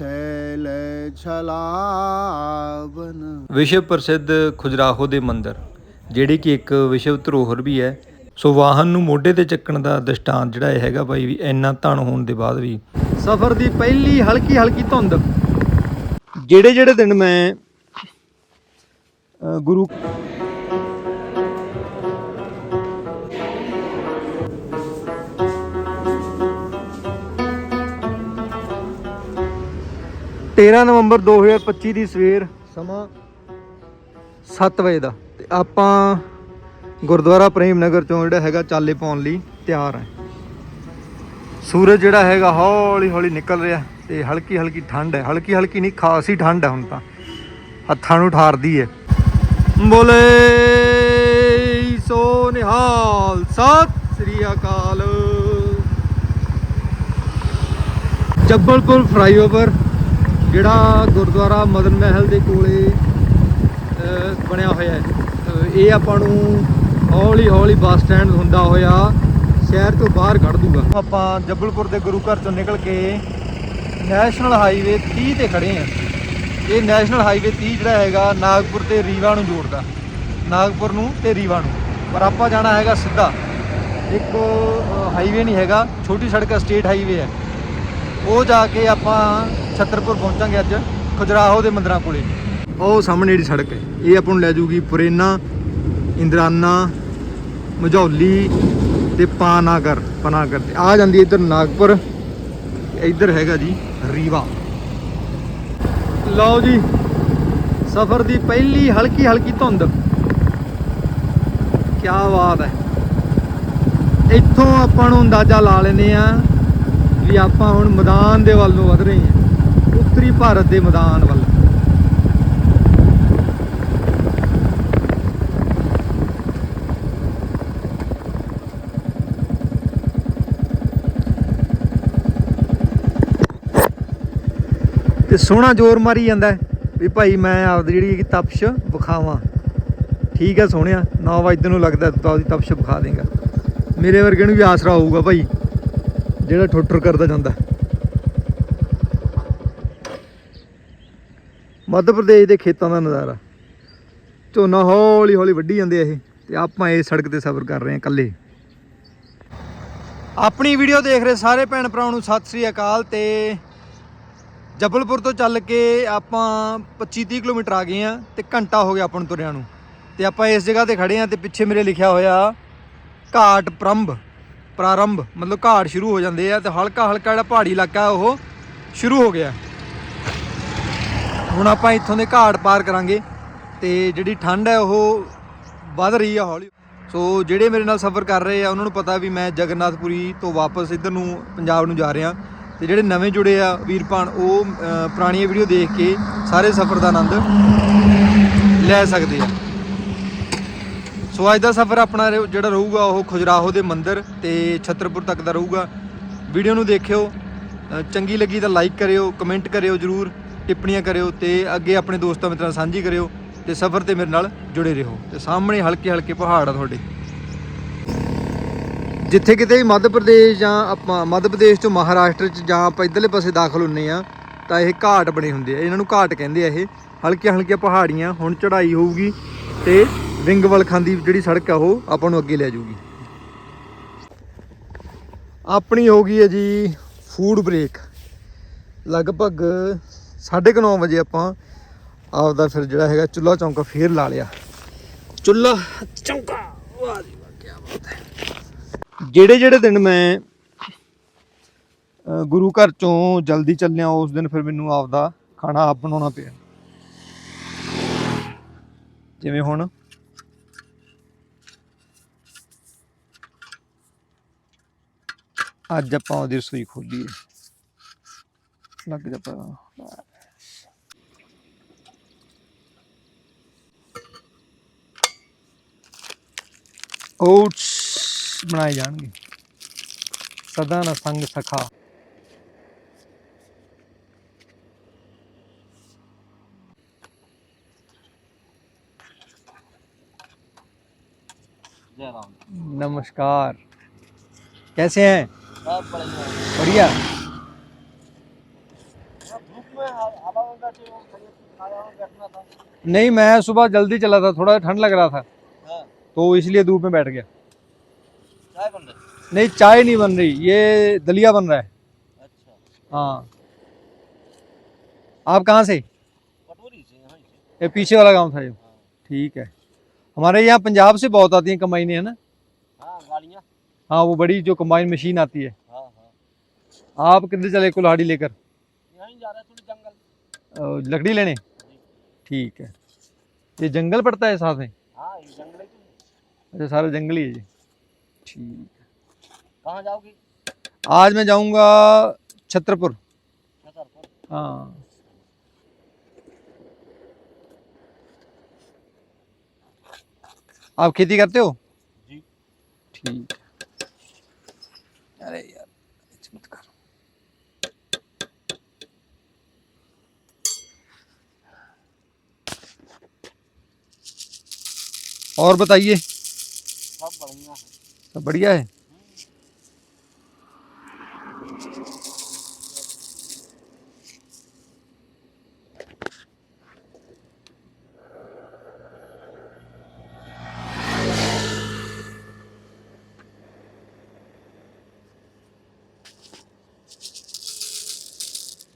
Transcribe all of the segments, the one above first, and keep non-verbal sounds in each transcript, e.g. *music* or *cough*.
Shell ਛਲਾਵਨ। ਵਿਸ਼ਵ ਪ੍ਰਸਿੱਧ ਖੁਜਰਾਹੋ ਦੇ ਮੰਦਿਰ ਜਿਹੜੀ ਕਿ ਇੱਕ ਵਿਸ਼ਵ ਧਰੋਹਰ ਵੀ ਹੈ। ਸੋ ਵਾਹਨ ਨੂੰ ਮੋਢੇ ਤੇ ਚੱਕਣ ਦਾ ਦ੍ਰਿਸ਼ਟਾਂਤ ਜਿਹੜਾ ਇਹ ਹੈਗਾ ਬਾਈ ਵੀ ਇੰਨਾ ਧਨ ਹੋਣ ਦੇ ਬਾਅਦ ਵੀ। ਸਫ਼ਰ ਦੀ ਪਹਿਲੀ ਹਲਕੀ ਹਲਕੀ ਧੁੰਦ। ਜਿਹੜੇ ਜਿਹੜੇ ਦਿਨ ਮੈਂ ਗੁਰੂ ਤੇਰਾਂ ਨਵੰਬਰ 2025 ਦੀ ਸਵੇਰ ਸਮਾਂ 7 ਵਜੇ ਦਾ ਤੇ ਆਪਾਂ ਗੁਰਦੁਆਰਾ ਪ੍ਰੇਮ ਨਗਰ ਚੋਂ ਜਿਹੜਾ ਹੈਗਾ ਚਾਲੇ ਪਾਉਣ ਲਈ ਤਿਆਰ ਹੈ। ਸੂਰਜ ਜਿਹੜਾ ਹੈਗਾ ਹੌਲੀ ਹੌਲੀ ਨਿਕਲ ਰਿਹਾ ਤੇ ਹਲਕੀ ਹਲਕੀ ਠੰਡ ਹੈ। ਹਲਕੀ ਹਲਕੀ ਨਹੀਂ, ਖਾਸੀ ਠੰਡ ਹੈ ਹੁਣ ਤਾਂ। ਹੱਥਾਂ ਨੂੰ ਠਾਰਦੀ ਹੈ। ਬੋਲੇ ਸੋ ਨਿਹਾਲ, ਸਤਿ ਸ੍ਰੀ ਅਕਾਲ। ਜੱਬਲਪੁਰ ਫਲਾਈਓਵਰ ਜਿਹੜਾ ਗੁਰਦੁਆਰਾ ਮਦਨ ਮਹਿਲ ਦੇ ਕੋਲੇ ਬਣਿਆ ਹੋਇਆ ਹੈ। ਇਹ ਆਪਾਂ ਨੂੰ ਹੌਲੀ ਹੌਲੀ ਬੱਸ ਸਟੈਂਡ ਹੁੰਦਾ ਹੋਇਆ ਸ਼ਹਿਰ ਤੋਂ ਬਾਹਰ ਕੱਢ ਦੂਗਾ। ਆਪਾਂ ਜੱਬਲਪੁਰ ਦੇ ਗੁਰੂ ਘਰ ਤੋਂ ਨਿਕਲ ਕੇ ਨੈਸ਼ਨਲ ਹਾਈਵੇ 30 ਤੇ ਖੜੇ ਆ ਇਹ ਨੈਸ਼ਨਲ ਹਾਈਵੇ 30 ਜਿਹੜਾ ਹੈਗਾ, ਨਾਗਪੁਰ ਤੇ ਰੀਵਾ ਨੂੰ ਜੋੜਦਾ। ਨਾਗਪੁਰ ਨੂੰ ਤੇ ਰੀਵਾ ਨੂੰ। ਪਰ ਆਪਾਂ ਜਾਣਾ ਹੈਗਾ ਸਿੱਧਾ। ਇੱਕ ਹਾਈਵੇ ਨਹੀਂ ਹੈਗਾ, ਛੋਟੀ ਸੜਕ ਸਟੇਟ ਹਾਈਵੇ ਹੈ। ਉਹ ਜਾ ਕੇ ਆਪਾਂ ਛਤਰਪੁਰ ਪਹੁੰਚਾਂਗੇ ਅੱਜ ਖੁਜਰਾਹੋ ਦੇ ਮੰਦਰਾਂ ਕੋਲੇ। ਉਹ ਸਾਹਮਣੇ ਜਿਹੜੀ ਸੜਕ ਹੈ, ਇਹ ਆਪਾਂ ਨੂੰ ਲੈ ਜੂਗੀ ਪੁਰੇਨਾ, ਇੰਦਰਾਨਾ, ਮਝੌਲੀ ਤੇ ਪਾਨਾਗਰ, ਪਨਾਗਰ ਤੇ। ਆ ਜਾਂਦੀ ਇੱਧਰ ਨਾਗਪੁਰ, ਇੱਧਰ ਹੈਗਾ ਜੀ ਰੀਵਾ। ਲਓ ਜੀ, ਸਫ਼ਰ ਦੀ ਪਹਿਲੀ ਹਲਕੀ ਹਲਕੀ ਧੁੰਦ। ਕੀ ਬਾਤ ਹੈ। ਇੱਥੋਂ ਆਪਾਂ ਨੂੰ ਅੰਦਾਜ਼ਾ ਲਾ ਲੈਨੇ ਆ ਵੀ ਆਪਾਂ ਹੁਣ ਮੈਦਾਨ ਦੇ ਵੱਲ ਨੂੰ ਵਧ ਰਹੇ ਹਾਂ। ਉੱਤਰੀ ਭਾਰਤ ਦੇ ਮੈਦਾਨ ਵੱਲ। ਤੇ ਸੋਹਣਾ ਜ਼ੋਰ ਮਾਰੀ ਜਾਂਦਾ ਵੀ ਭਾਈ ਮੈਂ ਆਪਦੀ ਜਿਹੜੀ ਹੈਗੀ ਤਪਸ਼ ਵਿਖਾਵਾਂ। ਠੀਕ ਹੈ ਸੋਹਣਿਆ 9 ਵਜੇ ਨੂੰ ਲੱਗਦਾ ਤੂੰ ਆਪਦੀ ਤਪਸ਼ ਵਿਖਾ ਦੇਗਾ। ਮੇਰੇ ਵਰਗੇ ਨੂੰ ਵੀ ਆਸਰਾ ਹੋਊਗਾ ਭਾਈ, ਜਿਹੜਾ ਠੁੱਟਰ ਕਰਦਾ ਜਾਂਦਾ। ਮੱਧ ਪ੍ਰਦੇਸ਼ ਦੇ ਖੇਤਾਂ ਦਾ ਨਜ਼ਾਰਾ। ਝੋਨਾ ਹੌਲੀ ਹੌਲੀ ਵੱਢੀ ਜਾਂਦੇ ਆ ਇਹ, ਤੇ ਆਪਾਂ ਇਹ ਸੜਕ ਤੇ ਸਫ਼ਰ ਕਰ ਰਹੇ ਹਾਂ ਇਕੱਲੇ। ਆਪਣੀ ਵੀਡੀਓ ਦੇਖ ਰਹੇ ਸਾਰੇ ਭੈਣ ਭਰਾਵਾਂ ਨੂੰ ਸਤਿ ਸ੍ਰੀ ਅਕਾਲ, ਤੇ ਜਬਲਪੁਰ ਤੋਂ ਚੱਲ ਕੇ ਆਪਾਂ 25 30 ਕਿਲੋਮੀਟਰ ਆ ਗਏ ਆ ਤੇ ਘੰਟਾ ਹੋ ਗਿਆ ਆਪਾਂ ਨੂੰ ਤੁਰਿਆਂ ਨੂੰ। ਤੇ ਆਪਾਂ ਇਸ ਜਗ੍ਹਾ ਤੇ ਖੜੇ ਆ ਤੇ ਪਿੱਛੇ ਮੇਰੇ ਲਿਖਿਆ ਹੋਇਆ, ਘਾਟ ਪ੍ਰੰਭ, ਪ੍ਰਾਰੰਭ, ਮਤਲਬ ਘਾਟ ਸ਼ੁਰੂ ਹੋ ਜਾਂਦੇ ਆ, ਤੇ ਹਲਕਾ ਹਲਕਾ ਜਿਹੜਾ ਪਹਾੜੀ ਇਲਾਕਾ ਉਹ ਸ਼ੁਰੂ ਹੋ ਗਿਆ। ਹੁਣ ਆਪਾਂ ਇੱਥੋਂ ਦੇ ਘਾਟ ਪਾਰ ਕਰਾਂਗੇ ਤੇ ਜਿਹੜੀ ਠੰਡ ਹੈ ਉਹ ਵੱਧ ਰਹੀ ਆ ਹੌਲੀ। ਸੋ ਜਿਹੜੇ ਮੇਰੇ ਨਾਲ ਸਫ਼ਰ ਕਰ ਰਹੇ ਆ, ਉਹਨਾਂ ਨੂੰ ਪਤਾ ਵੀ ਮੈਂ ਜਗਨਨਾਥਪੁਰੀ ਤੋਂ ਵਾਪਸ ਇੱਧਰ ਨੂੰ ਪੰਜਾਬ ਨੂੰ ਜਾ ਰਿਹਾ। ਤੇ ਜਿਹੜੇ ਨਵੇਂ ਜੁੜੇ ਆ ਵੀਰ ਭਾਣ ਉਹ ਪੁਰਾਣੀਆਂ ਵੀਡੀਓ ਦੇਖ ਕੇ ਸਾਰੇ ਸਫ਼ਰ ਦਾ ਆਨੰਦ ਲੈ ਸਕਦੇ ਆ। ਸੋ ਅੱਜ ਦਾ ਸਫ਼ਰ ਆਪਣਾ ਜਿਹੜਾ ਰਹੂਗਾ ਉਹ ਖੁਜਰਾਹੋ ਦੇ ਮੰਦਿਰ ਤੇ ਛਤਰਪੁਰ ਤੱਕ ਦਾ ਰਹੂਗਾ। ਵੀਡੀਓ ਨੂੰ ਦੇਖਿਓ ਚੰਗੀ ਲੱਗੀ ਤਾਂ ਲਾਈਕ ਕਰਿਓ ਕਮੈਂਟ ਕਰਿਓ ਜਰੂਰ। ਟਿੱਪਣੀਆਂ ਕਰਿਓ ਤੇ ਅੱਗੇ ਆਪਣੇ ਦੋਸਤਾਂ ਮਿੱਤਰਾਂ ਨਾਲ ਸਾਂਝੀ ਕਰਿਓ ਤੇ ਸਫ਼ਰ ਤੇ ਮੇਰੇ ਨਾਲ ਜੁੜੇ ਰਹੋ ਤੇ ਸਾਹਮਣੇ ਹਲਕੇ ਹਲਕੇ ਪਹਾੜ ਆ ਤੁਹਾਡੇ। ਜਿੱਥੇ ਕਿਤੇ ਵੀ ਮੱਧ ਪ੍ਰਦੇਸ਼ ਜਾਂ ਆਪਾਂ ਮੱਧ ਪ੍ਰਦੇਸ਼ ਤੋਂ ਮਹਾਰਾਸ਼ਟਰ ਚ ਜਾਂ ਆਪਾਂ ਇਧਰਲੇ ਪਾਸੇ ਦਾਖਲ ਹੁੰਨੇ ਆ, ਤਾਂ ਇਹ ਘਾਟ ਬਣੇ ਹੁੰਦੇ ਆ। ਇਹਨਾਂ ਨੂੰ ਘਾਟ ਕਹਿੰਦੇ ਆ ਇਹ। ਹਲਕੀਆਂ ਹਲਕੀਆਂ ਪਹਾੜੀਆਂ, ਹੁਣ ਚੜ੍ਹਾਈ ਹੋਊਗੀ ਤੇ ਵਿੰਗਵਲ ਖਾਂਦੀ ਜਿਹੜੀ ਸੜਕ ਆ ਉਹ ਆਪਾਂ ਨੂੰ ਅੱਗੇ ਲੈ ਜਾਊਗੀ। ਆਪਣੀ ਹੋ ਗਈ ਹੈ ਜੀ ਫੂਡ ਬ੍ਰੇਕ ਲਗਭਗ 9:30 ਵਜੇ ਆਪਾਂ ਆਪਦਾ ਫਿਰ ਜਿਹੜਾ ਹੈਗਾ ਚੁੱਲਾ ਚੌਂਕਾ ਫੇਰ ਲਾ ਲਿਆ। ਚੁੱਲਾ ਚੌਂਕਾ। ਵਾਹ ਜੀ ਵਾਹ ਕੀ ਬਾਤ ਹੈ। ਜਿਹੜੇ ਜਿਹੜੇ ਦਿਨ ਮੈਂ ਗੁਰੂ ਘਰ ਚੋਂ ਜਲਦੀ ਚੱਲਿਆ, ਉਸ ਦਿਨ ਫਿਰ ਮੈਨੂੰ ਆਪਦਾ ਖਾਣਾ ਆਪ ਬਣਾਉਣਾ ਪਿਆ। ਜਿਵੇਂ ਹੁਣ ਅੱਜ ਆਪਾਂ ਉਹਦੀ ਰਸੋਈ ਖੋਲੀਏ। ਲੱਗ ਜਾ ਪਾ ਓਟਸ ਬਣਾਏ ਜਾਣਗੇ ਸਦਾ ਨਾ ਸੰਗ ਸਖਾ जय राम नमस्कार कैसे हैं सब बढ़िया बढ़िया नहीं मैं सुबह जल्दी चला था थोड़ा ठंड लग रहा था। हाँ। तो इसलिए धूप में बैठ गया। चाय बन रही? नहीं चाय नहीं बन रही ये दलिया बन रहा है। अच्छा। हाँ। आप कहाँ से? यहाँ ये पीछे वाला गाँव था ये। हाँ। ठीक है। हमारे यहाँ पंजाब से बहुत आती हैं कम्बाइनें है ना? हाँ हाँ वो बड़ी जो कम्बाइन मशीन आती है। हाँ हाँ। आप किधर चले कुल्हाड़ी लेकर? लकड़ी लेने? ठीक है। ये जंगल पड़ता है साथ में? हाँ जंगल अच्छा सारा जंगल ही है जी। ठीक है। कहाँ जाओगी? आज मैं जाऊँगा छतरपुर। छतरपुर? हाँ। आप खेती करते हो? जी। ठीक। और बताइए। सब बढ़िया है। सब बढ़िया है?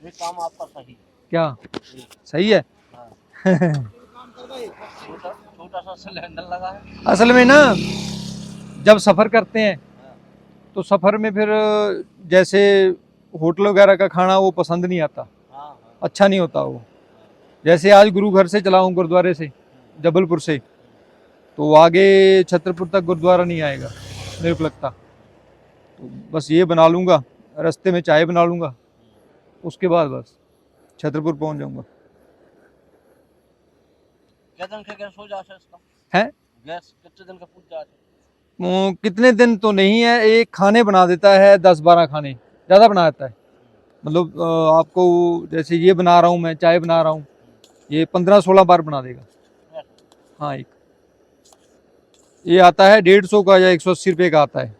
ये काम आपका सही क्या? सही है? हाँ। *laughs* छोटा सा सिलेंडर लगा है असल में ना, जब सफ़र करते हैं तो सफ़र में फिर, जैसे होटल वगैरह का खाना वो पसंद नहीं आता। अच्छा नहीं होता वो। जैसे आज गुरु घर से चला हूँ गुरुद्वारे से, जबलपुर से तो आगे छतरपुर तक गुरुद्वारा नहीं आएगा, मेरे को लगता। तो बस ये बना लूँगा, रास्ते में चाय बना लूँगा, उसके बाद बस, छतरपुर पहुँच जाऊँगा। दिन हो है गैस कितने दिन का पूछ जाए कितने दिन तो नहीं है एक खाने बना देता है दस बारह खाने ज़्यादा बना देता है। मतलब आपको जैसे ये बना रहा हूँ मैं चाय बना रहा हूँ ये पंद्रह सोलह बार बना देगा। हाँ एक। ये आता है डेढ़ सौ का या एक सौ अस्सी रुपये का आता है।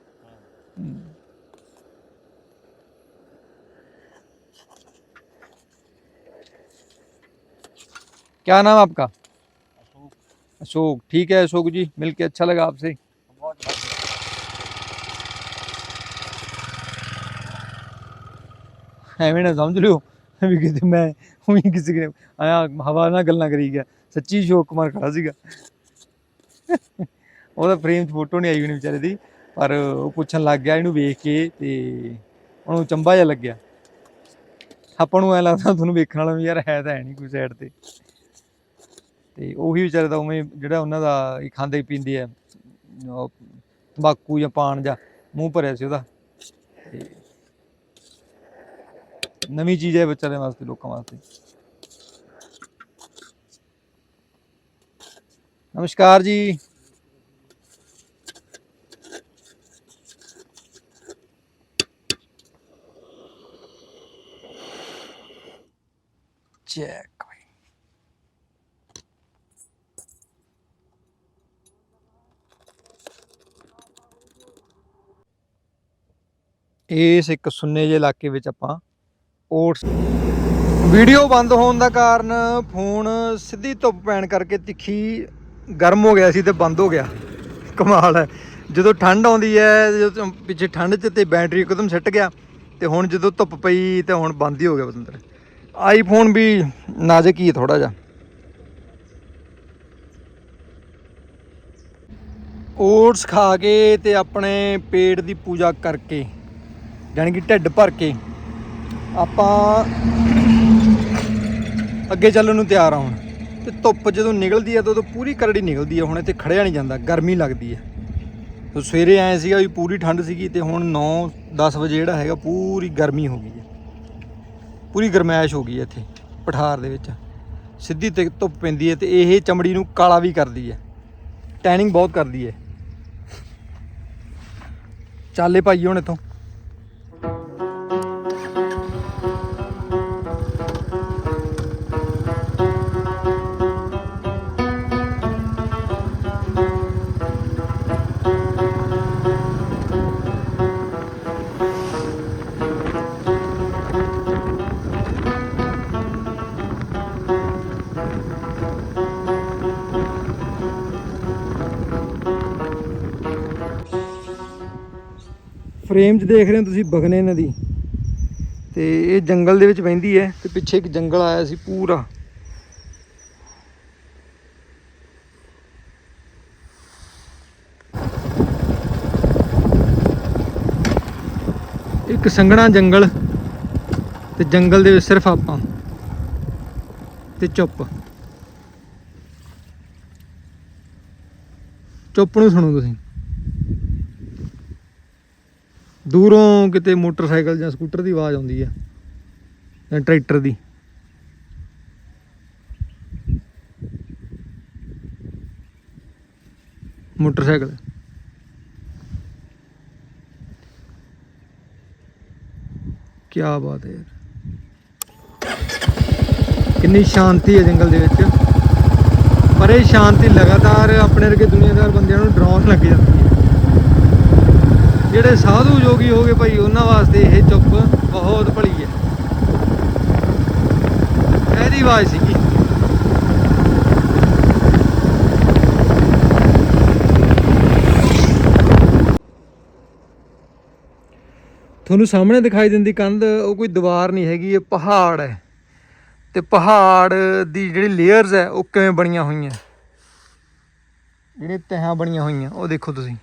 क्या नाम आपका? अशोक ठीक है अशोक जी मिलके अच्छा लगा आपसे बहुत बढ़िया। ਐਵੇਂ ਨਾ ਸਮਝ ਲਿਓ ਵੀ ਕਿਤੇ ਮੈਂ ਉਹੀ ਕਿਸੇ ਨੇ ਆਇਆ ਹਵਾ ਨਾਲ ਗੱਲਾਂ ਕਰੀ ਗਿਆ ਸੱਚੀ ਅਸ਼ੋਕ ਕੁਮਾਰ ਖੜਾ ਸੀਗਾ ਉਹਦਾ ਫਰੇਮ 'ਚ ਫੋਟੋ ਨਹੀਂ ਆਈ ਹੋਣੀ ਵਿਚਾਰੇ ਦੀ ਪਰ ਉਹ ਪੁੱਛਣ ਲੱਗ ਗਿਆ ਇਹਨੂੰ ਵੇਖ ਕੇ ਤੇ ਉਹਨੂੰ ਚੰਬਾ ਜਿਹਾ ਲੱਗਿਆ ਆਪਾਂ ਨੂੰ ਐ ਲੱਗਦਾ ਤੁਹਾਨੂੰ ਵੇਖਣ ਵਾਲਾ ਵੀ ਯਾਰ ਹੈ ਤਾਂ ਹੈ ਨਹੀਂ ਕੋਈ ਸਾਈਡ ਤੇ ਤੇ ਉਹੀ ਵਿਚਾਰੇ ਦਾ ਉਵੇਂ ਜਿਹੜਾ ਉਹਨਾਂ ਦਾ ਖਾਂਦੇ ਪੀਂਦੇ ਆ, ਉਹ ਤੰਬਾਕੂ ਜਾਂ ਪਾਨ ਜਾਂ ਮੂੰਹ ਭਰਿਆ ਸੀ ਉਹਦਾ। ਨਵੀਂ ਚੀਜ਼ ਹੈ ਵਿਚਾਰਿਆਂ ਵਾਸਤੇ, ਲੋਕਾਂ ਵਾਸਤੇ। ਨਮਸਕਾਰ ਜੀ। ਇਸ ਇੱਕ ਸੁੰਨੇ ਜਿਹੇ ਇਲਾਕੇ ਵਿੱਚ ਆਪਾਂ ਓਟਸ ਵੀਡੀਓ ਬੰਦ ਹੋਣ ਦਾ ਕਾਰਨ ਫੋਨ ਸਿੱਧੀ ਧੁੱਪ ਪੈਣ ਕਰਕੇ ਤਿੱਖੀ ਗਰਮ ਹੋ ਗਿਆ ਸੀ ਤੇ ਬੰਦ ਹੋ ਗਿਆ। ਕਮਾਲ ਹੈ। ਜਦੋਂ ਠੰਡ ਆਉਂਦੀ ਹੈ, ਜਦੋਂ ਪਿੱਛੇ ਠੰਡ 'ਚ ਤੇ ਬੈਟਰੀ ਇੱਕਦਮ ਸਿੱਟ ਗਿਆ ਤੇ ਹੁਣ ਜਦੋਂ ਧੁੱਪ ਪਈ ਤੇ ਹੁਣ ਬੰਦ ਹੀ ਹੋ ਗਿਆ ਬਤੰਦਰ ਆਈਫੋਨ ਵੀ ਨਾਜ਼ੁਕ ਹੀ ਥੋੜਾ ਜਿਹਾ। ਓਟਸ ਖਾ ਕੇ ਤੇ ਆਪਣੇ ਪੇਟ ਦੀ ਪੂਜਾ ਕਰਕੇ ਜਾਣੀ ਕਿ ਢਿੱਡ ਭਰ ਕੇ ਆਪਾਂ ਅੱਗੇ ਚੱਲਣ ਨੂੰ ਤਿਆਰ ਆ ਹੁਣ। ਤੇ ਧੁੱਪ ਜਦੋਂ ਨਿਕਲਦੀ ਹੈ ਤਾਂ ਉਦੋਂ ਪੂਰੀ ਕਰੜੀ ਨਿਕਲਦੀ ਹੈ ਹੁਣ ਇੱਥੇ ਖੜਿਆ ਨਹੀਂ ਜਾਂਦਾ, ਗਰਮੀ ਲੱਗਦੀ ਹੈ ਤੇ ਸਵੇਰੇ ਆਏ ਸੀਗਾ ਵੀ ਪੂਰੀ ਠੰਡ ਸੀਗੀ ਤੇ ਹੁਣ 9 10 ਵਜੇ ਜਿਹੜਾ ਹੈਗਾ ਪੂਰੀ ਗਰਮੀ ਹੋ ਗਈ ਹੈ ਪੂਰੀ ਗਰਮੈਸ਼ ਹੋ ਗਈ ਹੈ ਇੱਥੇ, ਪਠਾਰ ਦੇ ਵਿੱਚ। ਸਿੱਧੀ ਤੇ ਧੁੱਪ ਪੈਂਦੀ ਹੈ ਤੇ ਇਹ ਚਮੜੀ ਨੂੰ ਕਾਲਾ ਵੀ ਕਰਦੀ ਹੈ ਟੈਨਿੰਗ ਬਹੁਤ ਕਰਦੀ ਹੈ ਚਾਲੇ ਭਾਈ ਹੁਣ ਇੱਥੋਂ। ਫਰੇਮ 'ਚ ਦੇਖ ਰਹੇ ਹੋ ਤੁਸੀਂ ਬਗਨੇ ਨਦੀ ਤੇ ਇਹ ਜੰਗਲ ਦੇ ਵਿੱਚ ਵਹਿੰਦੀ ਹੈ ਤੇ ਪਿੱਛੇ ਇੱਕ ਜੰਗਲ ਆਇਆ ਸੀ ਪੂਰਾ। ਇੱਕ ਸੰਘਣਾ ਜੰਗਲ ਤੇ ਜੰਗਲ ਦੇ ਵਿੱਚ ਸਿਰਫ ਆਪਾਂ ਤੇ ਚੁੱਪ। ਚੁੱਪ ਨੂੰ ਸੁਣੋ ਤੁਸੀਂ। ਦੂਰੋਂ ਕਿਤੇ ਮੋਟਰਸਾਈਕਲ ਜਾਂ ਸਕੂਟਰ ਦੀ ਆਵਾਜ਼ ਆਉਂਦੀ ਆ, ਜਾਂ ਟਰੈਕਟਰ ਦੀ। ਮੋਟਰਸਾਈਕਲ। ਕੀ ਬਾਤ ਹੈ ਯਾਰ। ਕਿੰਨੀ ਸ਼ਾਂਤੀ ਹੈ ਜੰਗਲ ਦੇ ਵਿੱਚ। ਪਰ ਇਹ ਸ਼ਾਂਤੀ ਲਗਾਤਾਰ ਆਪਣੇ ਵਰਗੇ ਦੁਨੀਆਦਾਰ ਬੰਦਿਆਂ ਨੂੰ ਡਰਾਉਣ ਲੱਗ ਜਾਂਦੀ ਹੈ। ਜਿਹੜੇ ਸਾਧੂ ਜੋਗੀ ਹੋਗੇ ਭਾਈ, ਉਹਨਾਂ ਵਾਸਤੇ ਇਹ ਚੁੱਪ ਬਹੁਤ ਭਲੀ ਹੈ। ਇਹਦੀ ਆਵਾਜ਼ ਸੀਗੀ। ਤੁਹਾਨੂੰ ਸਾਹਮਣੇ ਦਿਖਾਈ ਦਿੰਦੀ ਕੰਧ, ਉਹ ਕੋਈ ਦੀਵਾਰ ਨਹੀਂ ਹੈਗੀ, ਇਹ ਪਹਾੜ ਹੈ। ਤੇ ਪਹਾੜ ਦੀ ਜਿਹੜੀ ਲੇਅਰਸ ਹੈ, ਉਹ ਕਿਵੇਂ ਬਣੀਆਂ ਹੋਈਆਂ? ਜਿਹੜੀਆਂ ਤਹਾਂ ਬਣੀਆਂ ਹੋਈਆਂ, ਉਹ ਦੇਖੋ ਤੁਸੀਂ।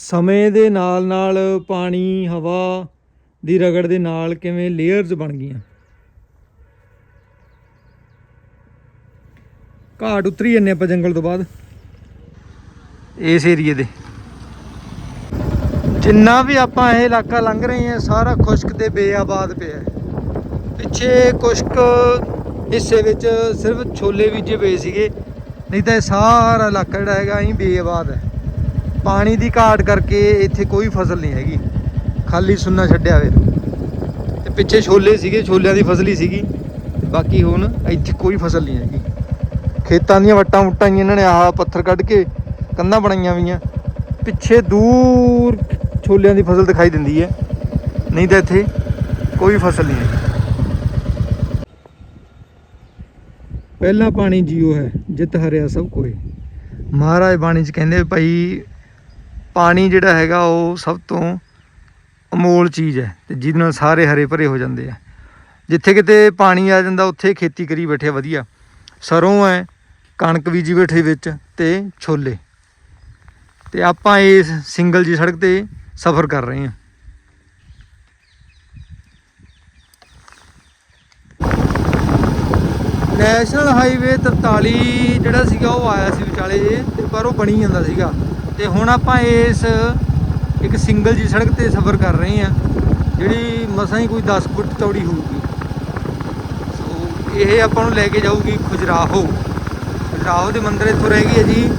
ਸਮੇਂ ਦੇ ਨਾਲ ਨਾਲ ਪਾਣੀ, ਹਵਾ ਦੀ ਰਗੜ ਦੇ ਨਾਲ ਕਿਵੇਂ ਲੇਅਰਸ ਬਣ ਗਈਆਂ। ਘਾਟ ਉਤਰੀ ਜੰਨੇ ਆਪਾਂ ਜੰਗਲ ਤੋਂ ਬਾਅਦ। ਇਸ ਏਰੀਏ ਦੇ। ਜਿੰਨਾ ਵੀ ਆਪਾਂ ਇਹ ਇਲਾਕਾ ਲੰਘ ਰਹੇ ਹਾਂ, ਸਾਰਾ ਖੁਸ਼ਕ ਤੇ ਬੇਆਬਾਦ ਪਿਆ ਪਿੱਛੇ ਕੁਸ਼ਕ ਹਿੱਸੇ ਵਿੱਚ ਸਿਰਫ ਛੋਲੇ ਬੀਜੇ ਪਏ ਸੀਗੇ, ਨਹੀਂ ਤਾਂ ਇਹ ਸਾਰਾ ਇਲਾਕਾ ਜਿਹੜਾ ਹੈਗਾ ਅਸੀਂ ਬੇਆਬਾਦ ਹੈ। ਪਾਣੀ ਦੀ ਘਾਟ ਕਰਕੇ ਇੱਥੇ ਕੋਈ ਫਸਲ ਨਹੀਂ ਹੈਗੀ। ਖਾਲੀ ਸੁੰਨਾ ਛੱਡਿਆ ਹੋਇਆ। ਤੇ ਪਿੱਛੇ ਛੋਲੇ ਸੀਗੇ, ਛੋਲਿਆਂ ਦੀ ਫਸਲ ਹੀ ਸੀਗੀ। ਬਾਕੀ ਹੁਣ ਇੱਥੇ ਕੋਈ ਫਸਲ ਨਹੀਂ ਹੈਗੀ। ਖੇਤਾਂ ਦੀਆਂ ਵੱਟਾਂ ਵੁੱਟਾਂ ਹੀ ਇਹਨਾਂ ਨੇ ਆਹ ਪੱਥਰ ਕੱਢ ਕੇ ਕੰਧਾਂ ਬਣਾਈਆਂ ਹੋਈਆਂ। ਪਿੱਛੇ ਦੂਰ ਛੋਲਿਆਂ ਦੀ ਫਸਲ ਦਿਖਾਈ ਦਿੰਦੀ ਹੈ। ਨਹੀਂ ਤਾਂ ਇੱਥੇ ਕੋਈ ਫਸਲ ਨਹੀਂ ਹੈ ਪਹਿਲਾ ਪਾਣੀ ਜੀਓ ਹੈ, ਜਿੱਤ ਹਰਿਆ ਸਭ ਕੋਈ ਮਹਾਰਾਜ ਬਾਣੀ ਚ ਕਹਿੰਦੇ ਭਾਈ ਪਾਣੀ ਜਿਹੜਾ ਹੈਗਾ ਉਹ ਸਭ ਤੋਂ ਅਮੋਲ ਚੀਜ਼ ਹੈ ਤੇ ਜਿਹਦੇ ਨਾਲ ਸਾਰੇ ਹਰੇ ਭਰੇ ਹੋ ਜਾਂਦੇ ਆ। ਜਿੱਥੇ ਕਿਤੇ ਪਾਣੀ ਆ ਜਾਂਦਾ, ਉੱਥੇ ਖੇਤੀ ਕਰੀ ਬੈਠੇ ਆ, ਵਧੀਆ। ਸਰੋਂ ਹੈ, ਕਣਕ ਬੀਜੀ ਬੈਠੇ ਵਿੱਚ ਤੇ ਛੋਲੇ। ਤੇ ਆਪਾਂ ਇਸ ਸਿੰਗਲ ਜੀ ਸੜਕ ਤੇ ਸਫ਼ਰ ਕਰ ਰਹੇ ਹਾਂ। ਨੈਸ਼ਨਲ ਹਾਈਵੇ 43 ਜਿਹੜਾ ਸੀਗਾ, ਉਹ ਆਇਆ ਸੀ ਵਿਚਾਲੇ ਜੇ, ਤੇ ਪਰ ਉਹ ਬਣੀ ਜਾਂਦਾ ਸੀਗਾ। ਤੇ ਹੁਣ ਆਪਾਂ ਇਸ ਇੱਕ ਸਿੰਗਲ ਜੀ ਸੜਕ ਤੇ ਸਫ਼ਰ ਕਰ ਰਹੇ ਹਾਂ, ਜਿਹੜੀ ਮਸਾਂ ਹੀ ਕੋਈ 10 ਫੁੱਟ ਚੌੜੀ ਹੋਊਗੀ। ਸੋ ਇਹ ਆਪਾਂ ਨੂੰ ਲੈ ਕੇ ਜਾਊਗੀ ਖੁਜਰਾਹੋ। ਖੁਜਰਾਹੋ ਦੇ ਮੰਦਰ ਇੱਥੋਂ ਰਹਿ ਗਈ ਹੈ ਜੀ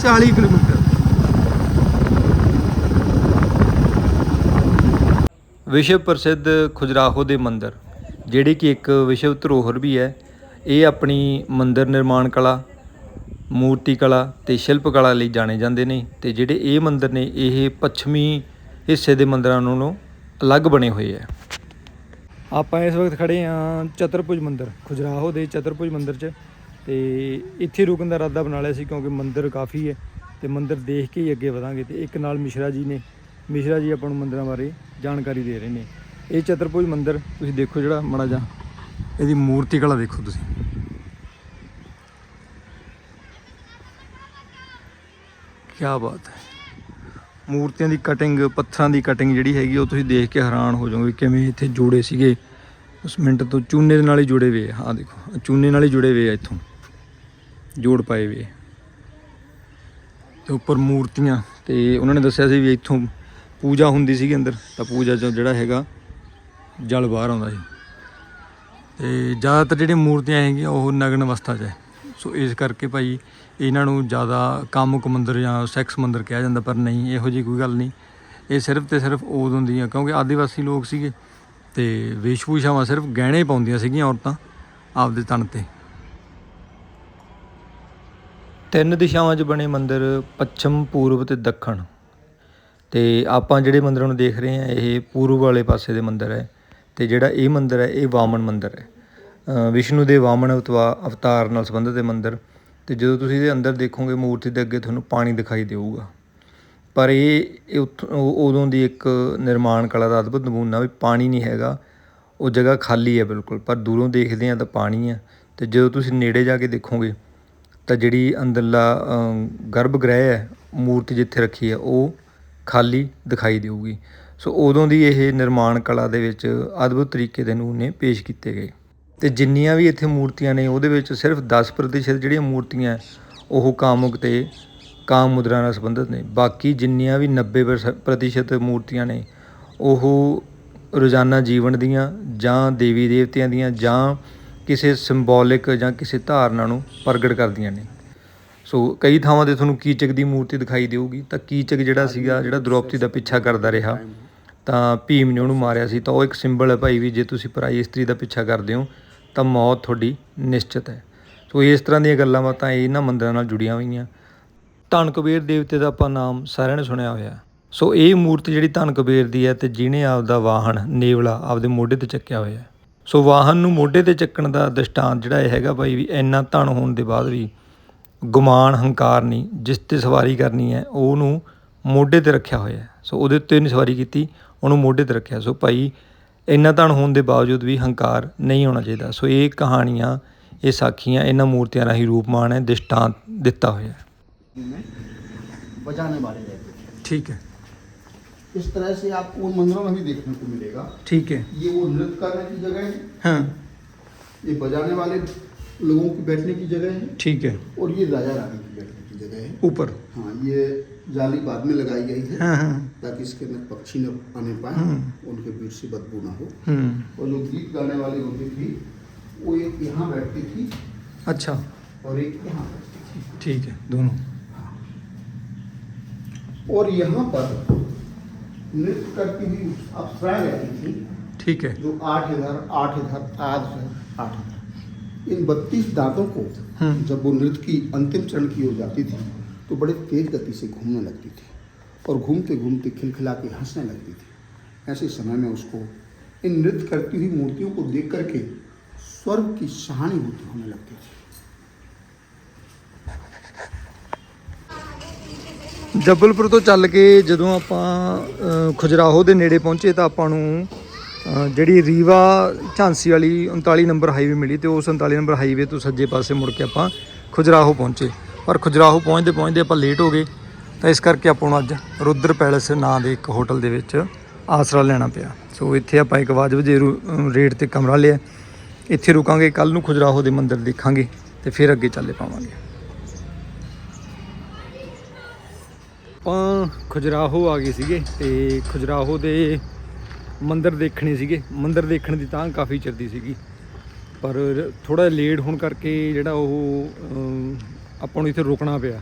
40 ਕਿਲੋਮੀਟਰ। ਵਿਸ਼ਵ ਪ੍ਰਸਿੱਧ ਖੁਜਰਾਹੋ ਦੇ ਮੰਦਰ, ਜਿਹੜੀ ਕਿ ਇੱਕ ਵਿਸ਼ਵ ਧਰੋਹਰ ਵੀ ਹੈ। ਇਹ ਆਪਣੀ ਮੰਦਰ ਨਿਰਮਾਣ ਕਲਾ ਮੂਰਤੀ ਕਲਾ ਤੇ ਸ਼ਿਲਪ ਕਲਾ ਲਈ ਜਾਣੇ ਜਾਂਦੇ ਨੇ ਤੇ ਜਿਹੜੇ ਇਹ ਮੰਦਿਰ ਨੇ, ਇਹ ਪੱਛਮੀ ਹਿੱਸੇ ਦੇ ਮੰਦਿਰਾਂ ਨਾਲੋਂ ਅਲੱਗ ਬਣੇ ਹੋਏ ਆ। ਆਪਾਂ ਇਸ ਵਕਤ ਖੜੇ ਆ ਚਤਰਭੁਜ ਮੰਦਿਰ, ਖੁਜਰਾਹੋ ਦੇ ਚਤਰਭੁਜ ਮੰਦਿਰ 'ਚ ਤੇ ਇੱਥੇ ਰੁਕਣ ਦਾ ਇਰਾਦਾ ਬਣਾ ਲਿਆ ਸੀ ਕਿਉਂਕਿ ਮੰਦਿਰ ਕਾਫੀ ਹੈ ਤੇ ਮੰਦਿਰ ਦੇਖ ਕੇ ਹੀ ਅੱਗੇ ਵਧਾਂਗੇ ਤੇ ਇੱਕ ਨਾਲ ਮਿਸ਼ਰਾ ਜੀ ਨੇ, ਮਿਸ਼ਰਾ ਜੀ ਆਪਾਂ ਨੂੰ ਮੰਦਿਰਾਂ ਬਾਰੇ ਜਾਣਕਾਰੀ ਦੇ ਰਹੇ ਨੇ। ਇਹ ਚਤਰਭੁਜ ਮੰਦਿਰ ਤੁਸੀਂ ਦੇਖੋ ਜਿਹੜਾ ਮੜਾ ਜਾ ਇਹਦੀ ਮੂਰਤੀ ਕਲਾ ਦੇਖੋ ਤੁਸੀਂ। ਕੀ ਬਾਤ ਹੈ। ਮੂਰਤੀਆਂ ਦੀ ਕਟਿੰਗ ਪੱਥਰਾਂ ਦੀ ਕਟਿੰਗ ਜਿਹੜੀ ਹੈਗੀ, ਉਹ ਤੁਸੀਂ ਦੇਖ ਕੇ ਹੈਰਾਨ ਹੋ ਜਾਓਗੇ ਕਿਵੇਂ ਇੱਥੇ ਜੋੜੇ ਸੀਗੇ। ਉਸ ਮਿੰਟ ਤੋਂ ਚੂਨੇ ਦੇ ਨਾਲ ਹੀ ਜੁੜੇ ਹੋਏ ਆ। ਦੇਖੋ ਚੂਨੇ ਨਾਲ ਹੀ ਜੁੜੇ ਹੋਏ ਆ ਇੱਥੋਂ। ਜੋੜ ਪਾਏ ਹੋਏ ਤੇ ਉੱਪਰ ਮੂਰਤੀਆਂ, ਤੇ ਉਹਨਾਂ ਨੇ ਦੱਸਿਆ ਸੀ ਵੀ ਇੱਥੋਂ ਪੂਜਾ ਹੁੰਦੀ ਸੀਗੀ ਅੰਦਰ। ਤਾਂ ਪੂਜਾ ਚੋਂ ਜਿਹੜਾ ਹੈਗਾ, ਜਲ ਬਾਹਰ ਆਉਂਦਾ ਸੀ। ਤੇ ਜ਼ਿਆਦਾਤਰ ਜਿਹੜੀਆਂ ਮੂਰਤੀਆਂ ਹੈਗੀਆਂ, ਉਹ ਨਗਨ ਅਵਸਥਾ 'ਚ ਹੈ। ਸੋ ਇਸ ਕਰਕੇ ਭਾਈ ਇਹਨਾਂ ਨੂੰ ਜ਼ਿਆਦਾ ਕਾਮੁਕ ਮੰਦਰ ਜਾਂ ਸੈਕਸ ਮੰਦਰ ਕਿਹਾ ਜਾਂਦਾ, ਪਰ ਨਹੀਂ, ਇਹੋ ਜਿਹੀ ਕੋਈ ਗੱਲ ਨਹੀਂ। ਇਹ ਸਿਰਫ ਤੇ ਸਿਰਫ ਉਦੋਂ ਦੀਆਂ ਕਿਉਂਕਿ ਆਦੀਵਾਸੀ ਲੋਕ ਸੀਗੇ ਤੇ ਵੇਸ਼ਭੂਸ਼ਾਵਾਂ ਸਿਰਫ ਗਹਿਣੇ ਪਾਉਂਦੀਆਂ ਸੀਗੀਆਂ ਔਰਤਾਂ ਆਪਦੇ ਤਨ ਤੇ। ਤਿੰਨ ਦਿਸ਼ਾਵਾਂ 'ਚ ਬਣੇ ਮੰਦਰ, ਪੱਛਮ, ਪੂਰਬ ਤੇ ਦੱਖਣ। ਤੇ ਆਪਾਂ ਜਿਹੜੇ ਮੰਦਰਾਂ ਨੂੰ ਦੇਖ ਰਹੇ ਹਾਂ, ਇਹ ਪੂਰਬ ਵਾਲੇ ਪਾਸੇ ਦੇ ਮੰਦਰ ਹੈ ਤੇ ਜਿਹੜਾ ਇਹ ਮੰਦਰ ਹੈ, ਇਹ ਵਾਮਨ ਮੰਦਰ ਹੈ। ਵਿਸ਼ਨੂੰ ਦੇ ਵਾਮਨ ਅਵਤਵਾ ਅਵਤਾਰ ਨਾਲ ਸੰਬੰਧਿਤ ਇਹ ਮੰਦਿਰ ਅਤੇ ਜਦੋਂ ਤੁਸੀਂ ਇਹਦੇ ਅੰਦਰ ਦੇਖੋਗੇ ਮੂਰਤੀ ਦੇ ਅੱਗੇ ਤੁਹਾਨੂੰ ਪਾਣੀ ਦਿਖਾਈ ਦੇਊਗਾ। ਪਰ ਇਹ ਉਦੋਂ ਦੀ ਇੱਕ ਨਿਰਮਾਣ ਕਲਾ ਦਾ ਅਦਭੁਤ ਨਮੂਨਾ ਵੀ ਪਾਣੀ ਨਹੀਂ ਹੈਗਾ ਉਹ ਜਗ੍ਹਾ ਖਾਲੀ ਹੈ ਬਿਲਕੁਲ ਪਰ ਦੂਰੋਂ ਦੇਖਦੇ ਆ ਤਾਂ ਪਾਣੀ ਹੈ। ਤੇ ਜਦੋਂ ਤੁਸੀਂ ਨੇੜੇ ਜਾ ਕੇ ਦੇਖੋਗੇ ਤਾਂ ਜਿਹੜੀ ਅੰਦਰਲਾ ਅਮ, ਗਰਭ ਗ੍ਰਹਿ ਹੈ ਮੂਰਤੀ ਜਿੱਥੇ ਰੱਖੀ ਹੈ ਉਹ ਖਾਲੀ ਦਿਖਾਈ ਦੇਊਗੀ। ਸੋ ਉਦੋਂ ਦੀ ਇਹ ਨਿਰਮਾਣ ਕਲਾ ਦੇ ਵਿੱਚ ਅਦਭੁਤ ਤਰੀਕੇ ਦੇ ਨਮੂਨੇ ਪੇਸ਼ ਕੀਤੇ ਗਏ। ਤੇ ਜਿੰਨੀਆਂ ਵੀ ਇੱਥੇ ਮੂਰਤੀਆਂ ਨੇ ਉਹਦੇ ਵਿੱਚ ਸਿਰਫ 10% ਜਿਹੜੀਆਂ ਮੂਰਤੀਆਂ ਉਹ ਕਾਮੁਕ ਤੇ ਕਾਮ ਮੁਦਰਾ ਨਾਲ ਸੰਬੰਧਿਤ ਨੇ। ਬਾਕੀ ਜਿੰਨੀਆਂ ਵੀ 90% ਪ੍ਰਤੀਸ਼ਤ ਮੂਰਤੀਆਂ ਨੇ ਉਹ ਰੋਜ਼ਾਨਾ ਜੀਵਨ ਦੀਆਂ ਜਾਂ ਦੇਵੀ ਦੇਵਤਿਆਂ ਦੀਆਂ ਜਾਂ ਕਿਸੇ ਸਿੰਬੋਲਿਕ ਜਾਂ ਕਿਸੇ ਧਾਰਨਾ ਨੂੰ ਪ੍ਰਗਟ ਕਰਦੀਆਂ ਨੇ। ਸੋ ਕਈ ਥਾਵਾਂ ਤੇ ਤੁਹਾਨੂੰ ਕੀਚਕ ਦੀ ਮੂਰਤੀ ਦਿਖਾਈ ਦੇਊਗੀ। ਤਾਂ ਕੀਚਕ ਜਿਹੜਾ ਸੀਗਾ ਜਿਹੜਾ ਦ੍ਰੋਪਦੀ ਦਾ ਪਿੱਛਾ ਕਰਦਾ ਰਿਹਾ ਤਾਂ ਭੀਮ ਨੇ ਉਹਨੂੰ ਮਾਰਿਆ ਸੀ। ਤਾਂ ਉਹ ਇੱਕ ਸਿੰਬਲ ਹੈ ਭਾਈ ਵੀ ਜੇ ਤੁਸੀਂ ਪਰਾਈ ਇਸਤਰੀ ਦਾ ਪਿੱਛਾ ਕਰਦੇ ਹੋ ਤਾਂ ਮੌਤ ਤੁਹਾਡੀ ਨਿਸ਼ਚਿਤ ਹੈ। ਸੋ ਇਸ ਤਰ੍ਹਾਂ ਦੀਆਂ ਗੱਲਾਂ ਬਾਤਾਂ ਇਹਨਾਂ ਮੰਦਰਾਂ ਨਾਲ ਜੁੜੀਆਂ ਹੋਈਆਂ। ਧਨ ਕੁਬੇਰ ਦੇਵਤੇ ਦਾ ਆਪਾਂ ਨਾਮ ਸਾਰਿਆਂ ਨੇ ਸੁਣਿਆ ਹੋਇਆ। ਸੋ ਇਹ ਮੂਰਤੀ ਜਿਹੜੀ ਧਨ ਕੁਬੇਰ ਦੀ ਹੈ ਤੇ ਜਿਹਨੇ ਆਪਦਾ ਵਾਹਨ ਨੇਵਲਾ ਆਪਦੇ ਮੋਢੇ ਤੇ ਚੱਕਿਆ ਹੋਇਆ ਸੋ ਵਾਹਨ ਨੂੰ ਮੋਢੇ ਤੇ ਚੱਕਣ ਦਾ ਦ੍ਰਿਸ਼ਟਾਂਤ ਜਿਹੜਾ ਇਹ ਹੈਗਾ ਭਾਈ ਵੀ ਇੰਨਾ ਧਨ ਹੋਣ ਦੇ ਬਾਅਦ ਵੀ ਗੁਮਾਨ ਹੰਕਾਰ ਨਹੀਂ, ਜਿਸ ਤੇ ਸਵਾਰੀ ਕਰਨੀ ਹੈ, ਉਹਨੂੰ ਮੋਢੇ ਤੇ ਰੱਖਿਆ ਹੋਇਆ ਸੋ ਉਹਦੇ ਉੱਤੇ ਨਹੀਂ ਸਵਾਰੀ ਕੀਤੀ, ਉਹਨੂੰ ਮੋਢੇ ਤੇ ਰੱਖਿਆ। ਸੋ ਭਾਈ ਇੰਨਾ ਧਨ ਹੋਣ ਦੇ ਬਾਵਜੂਦ ਵੀ ਹੰਕਾਰ ਨਹੀਂ ਹੋਣਾ ਚਾਹੀਦਾ ਸੋ ਇਹ ਕਹਾਣੀਆਂ ਇਹ ਸਾਖੀਆਂ ਇਹਨਾਂ ਮੂਰਤੀਆਂ ਰਾਹੀਂ ਰੂਪਮਾਨ ਹੈ ਦ੍ਰਿਸ਼ਟਾਂਤ ਦਿੱਤਾ ਹੋਇਆ ਹੈ में बजाने वाले रहते थे ਠੀਕ ਹੈ इस तरह से आपको उन मंदिरों में भी देखने को मिलेगा ठीक है ये वो नृत्य करने की जगह है हाँ ये बजाने वाले लोगों की बैठने की जगह है ठीक है और ये राजा रानी की बैठने की जगह है। ऊपर। हाँ ये जाली बाद में लगाई गई है हाँ हाँ। ताकि इसके अंदर पक्षी न आने पाए हम्म। उनके पीठ से बदबू ना हो। हम्म। और जो गीत गाने वाली होती थी वो एक यहाँ बैठती थी अच्छा। और एक यहाँ बैठती थी। ठीक है दोनों। और यहाँ पर नृत्य करती हुई अप्सराएँ रहती थी ठीक है। जो आठ इधर आठ इधर आठ इधर आठ इधर इन बत्तीस दांतों को हम्म। जब वो नृत्य की अंतिम चरण की ओर जाती थी तो बड़े तेज गति से घूमने लगती थी और घूमते घूमते खिलखिला के हंसने लगती थी ऐसे समय में उसको इन नृत्य करती हुई मूर्तियों को देख करके स्वर्ग की सहानुभूति होने लगती थी ਜਬਲਪੁਰ ਤੋਂ ਚੱਲ ਕੇ ਜਦੋਂ ਆਪਾਂ ਅ, ਖੁਜਰਾਹੋ ਦੇ ਨੇੜੇ ਪਹੁੰਚੇ ਤਾਂ ਆਪਾਂ ਨੂੰ ਅ, ਜਿਹੜੀ ਰੀਵਾ ਝਾਂਸੀ ਵਾਲੀ 39 ਨੰਬਰ ਹਾਈਵੇ ਮਿਲੀ ਤੇ ਉਸ 39 ਨੰਬਰ ਹਾਈਵੇ ਤੋਂ ਸੱਜੇ ਪਾਸੇ ਮੁੜ ਕੇ ਆਪਾਂ ਖੁਜਰਾਹੋ ਪਹੁੰਚੇ। ਪਰ ਖੁਜਰਾਹੋ ਪਹੁੰਚਦੇ ਪਹੁੰਚਦੇ ਆਪਾਂ ਲੇਟ ਹੋ ਗਏ, ਤਾਂ ਇਸ ਕਰਕੇ ਆਪਾਂ ਨੂੰ ਅੱਜ ਰੁਦਰ ਪੈਲੇਸ ਨਾਂ ਦੇ ਇੱਕ ਹੋਟਲ ਦੇ ਵਿੱਚ ਆਸਰਾ ਲੈਣਾ ਪਿਆ। ਸੋ ਇੱਥੇ ਆਪਾਂ ਇੱਕ ਵਾਜ ਵਜੇ ਰੂ- ਰੇਟ ਤੇ ਕਮਰਾ ਲਿਆ। ਇੱਥੇ ਰੁਕਾਂਗੇ ਕੱਲ ਨੂੰ ਖੁਜਰਾਹੋ ਦੇ ਮੰਦਿਰ ਦੇਖਾਂਗੇ ਤੇ ਫਿਰ ਅੱਗੇ ਚੱਲੇ ਪਾਵਾਂਗੇ। ਆਪਾਂ ਖੁਜਰਾਹੋ ਆ ਗਏ ਸੀਗੇ ਤੇ ਖੁਜਰਾਹੋ ਦੇ ਮੰਦਿਰ ਦੇਖਣੇ ਸੀਗੇ। ਮੰਦਿਰ ਦੇਖਣ ਦੀ ਤਾਂ ਕਾਫੀ ਚਿਰਦੀ ਸੀਗੀ। ਪਰ ਥੋੜਾ ਲੇਟ ਹੋਣ ਕਰਕੇ ਜਿਹੜਾ ਉਹ ਆਪਾਂ ਨੂੰ ਇੱਥੇ ਰੁਕਣਾ ਪਿਆ।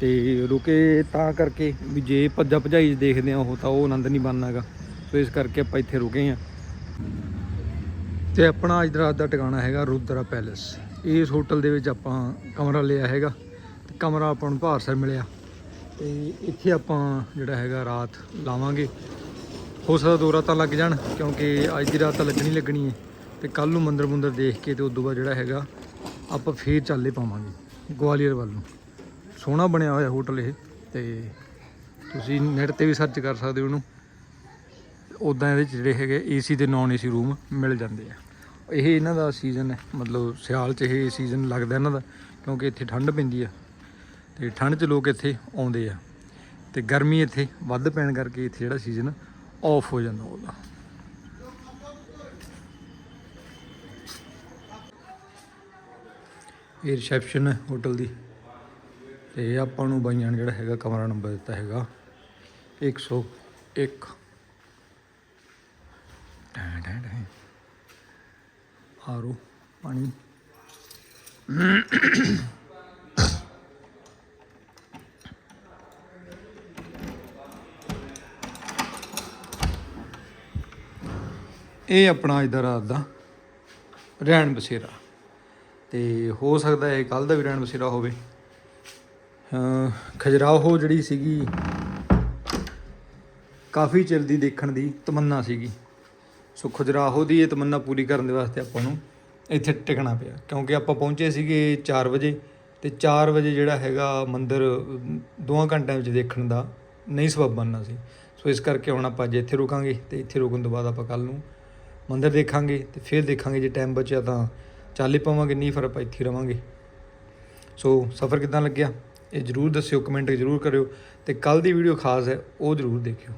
ਤੇ ਰੁਕੇ ਤਾਂ ਕਰਕੇ ਵੀ ਜੇ ਭੱਜਾ ਭਜਾਈ 'ਚ ਦੇਖਦੇ ਆ ਉਹ, ਤਾਂ ਉਹ ਆਨੰਦ ਨਹੀਂ ਬਣਨਾਗਾ ਸੋ ਇਸ ਕਰਕੇ ਆਪਾਂ ਇੱਥੇ ਰੁਕੇ ਆ ਤੇ ਆਪਣਾ ਅੱਜ ਰਾਤ ਦਾ ਟਿਕਾਣਾ ਹੈਗਾ ਰੁਦਰਾ ਪੈਲੇਸ। ਇਸ ਹੋਟਲ ਦੇ ਵਿੱਚ ਆਪਾਂ ਕਮਰਾ ਲਿਆ ਹੈਗਾ। ਤੇ ਕਮਰਾ ਆਪਾਂ ਨੂੰ ਭਾਰਸਰ ਮਿਲਿਆ। ਤੇ ਇੱਥੇ ਆਪਾਂ ਜਿਹੜਾ ਹੈਗਾ ਰਾਤ ਲਾਵਾਂਗੇ। ਹੋ ਸਕਦਾ ਦੋ ਰਾਤਾਂ ਲੱਗ ਜਾਣ, ਕਿਉਂਕਿ ਅੱਜ ਦੀ ਰਾਤ ਤਾਂ ਲੱਗਣੀ ਲੱਗਣੀ ਹੈ ਤੇ ਕੱਲ ਨੂੰ ਮੰਦਰ ਮੁੰਦਰ ਦੇਖ ਕੇ ਤੇ ਉਦੋਂ ਬਾਅਦ ਜਿਹੜਾ ਹੈਗਾ, ਆਪਾਂ ਫੇਰ ਚੱਲੇ ਪਾਵਾਂਗੇ, ਗਵਾਲੀਅਰ ਵੱਲ ਨੂੰ। ਸੋਹਣਾ ਬਣਿਆ ਹੋਇਆ ਹੋਟਲ ਇਹ, ਤੇ ਤੁਸੀਂ ਨੈਟ ਤੇ ਵੀ ਸਰਚ ਕਰ ਸਕਦੇ ਹੋ ਉਹਨੂੰ। ਉਦਾਂ ਇਹਦੇ 'ਚ ਜਿਹੜੇ ਹੈਗੇ ਏਸੀ ਤੇ ਨਾਨ ਏਸੀ ਰੂਮ ਮਿਲ ਜਾਂਦੇ ਆ। ਇਹ ਇਹਨਾਂ ਦਾ ਸੀਜ਼ਨ ਹੈ, ਮਤਲਬ ਸਿਆਲ 'ਚ ਇਹ ਸੀਜ਼ਨ ਲੱਗਦਾ ਇਹਨਾਂ ਦਾ, ਕਿਉਂਕਿ ਇੱਥੇ ਠੰਡ ਪੈਂਦੀ ਆ। ਤੇ ਠੰਡ 'ਚ ਲੋਕ ਇੱਥੇ ਆਉਂਦੇ ਆ। ਤੇ ਗਰਮੀ ਇੱਥੇ ਵੱਧ ਪੈਣ ਕਰਕੇ ਇੱਥੇ ਜਿਹੜਾ ਸੀਜ਼ਨ ਆਫ ਹੋ ਜਾਂਦਾ ਉਹਦਾ। ਇਹ ਰਿਸੈਪਸ਼ਨ ਹੈ ਹੋਟਲ ਦੀ। ਤੇ ਆਪਾਂ ਨੂੰ ਬਾਈਆਂ ਨੇ ਜਿਹੜਾ ਹੈਗਾ ਕਮਰਾ ਨੰਬਰ ਦਿੱਤਾ ਹੈਗਾ। 101 ਟੈਂ ਟੈਂ ਟੈਂ। ਆਰੋ, ਪਾਣੀ। ਇਹ ਆਪਣਾ ਅੱਜ ਦਾ ਰਾਤ ਦਾ ਰਹਿਣ ਬਸੇਰਾ। ਤੇ ਹੋ ਸਕਦਾ ਹੈ ਕੱਲ ਦਾ ਵੀ ਰਹਿਣ ਬਸੇਰਾ ਹੋਵੇ। ਖਜਰਾਹੋ ਜਿਹੜੀ ਸੀਗੀ ਕਾਫੀ ਚਿਰ ਦੀ ਦੇਖਣ ਦੀ ਤਮੰਨਾ ਸੀਗੀ। ਸੋ ਖਜਰਾਹੋ ਦੀ ਇਹ ਤਮੰਨਾ ਪੂਰੀ ਕਰਨ ਦੇ ਵਾਸਤੇ ਆਪਾਂ ਨੂੰ ਇੱਥੇ ਟਿਕਣਾ ਪਿਆ। ਕਿਉਂਕਿ ਆਪਾਂ ਪਹੁੰਚੇ ਸੀਗੇ 4 ਵਜੇ ਤੇ 4 ਵਜੇ ਜਿਹੜਾ ਹੈਗਾ ਮੰਦਿਰ ਅਮ, ਘੰਟਿਆਂ ਵਿੱਚ ਦੇਖਣ ਦਾ ਨਹੀਂ ਸਬਬ ਬਣਨਾ ਸੀ। ਸੋ ਇਸ ਕਰਕੇ ਹੁਣ ਆਪਾਂ ਅੱਜ ਇੱਥੇ ਰੁਕਾਂਗੇ ਤੇ ਇੱਥੇ ਰੁਕਣ ਤੋਂ ਬਾਅਦ ਆਪਾਂ ਕੱਲ ਨੂੰ ਮੰਦਿਰ ਦੇਖਾਂਗੇ ਤੇ ਫਿਰ ਦੇਖਾਂਗੇ ਜੇ ਟਾਈਮ ਬਚਿਆ ਤਾਂ। ਚੱਲ ਹੀ ਪਾਵਾਂਗੇ, ਨਹੀਂ ਫਿਰ ਆਪਾਂ ਇੱਥੇ ਹੀ ਰਵਾਂਗੇ। ਸੋ ਸਫ਼ਰ ਕਿਦਾਂ ਲੱਗਿਆ? ਇਹ ਜਰੂਰ ਦੱਸਿਓ ਕਮੈਂਟ ਜ਼ਰੂਰ ਕਰਿਓ ਤੇ ਕੱਲ ਦੀ ਵੀਡੀਓ ਖਾਸ ਹੈ, ਉਹ ਜਰੂਰ ਦੇਖਿਓ।